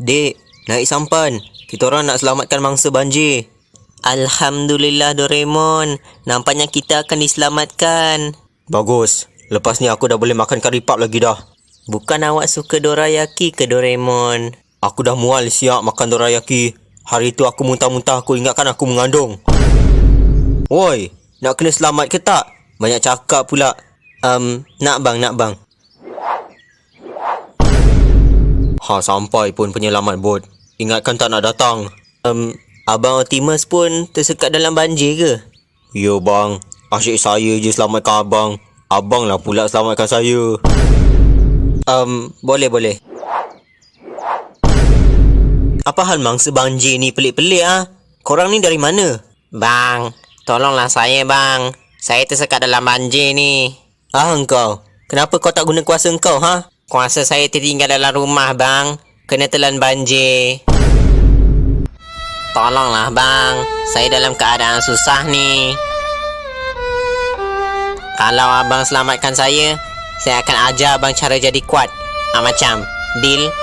Dek, naik sampan. Kita orang nak selamatkan mangsa banjir. Alhamdulillah Doraemon. Nampaknya kita akan diselamatkan. Bagus. Lepas ni aku dah boleh makan kari pap lagi dah. Bukan awak suka dorayaki ke Doraemon? Aku dah mual siap makan dorayaki. Hari tu aku muntah-muntah aku ingatkan aku mengandung. Woi, nak kena selamat ke tak? Banyak cakap pula. Um, nak bang, nak bang. Ha, sampai pun penyelamat bot. Ingatkan tak nak datang. Um, Abang Optimus pun tersekat dalam banjir ke? Ya bang, asyik saya je selamatkan abang. Abang lah pula selamatkan saya. Um, boleh boleh. Apa hal mangsa banjir ni pelik-pelik ah? Korang ni dari mana? Bang, tolonglah saya bang. Saya tersekat dalam banjir ni. Ah engkau. Kenapa kau tak guna kuasa engkau ha? Kuasa saya tertinggal dalam rumah bang. Kena telan banjir. Tolonglah bang. Saya dalam keadaan susah ni. Kalau abang selamatkan saya, saya akan ajar abang cara jadi kuat. Ah, macam, deal?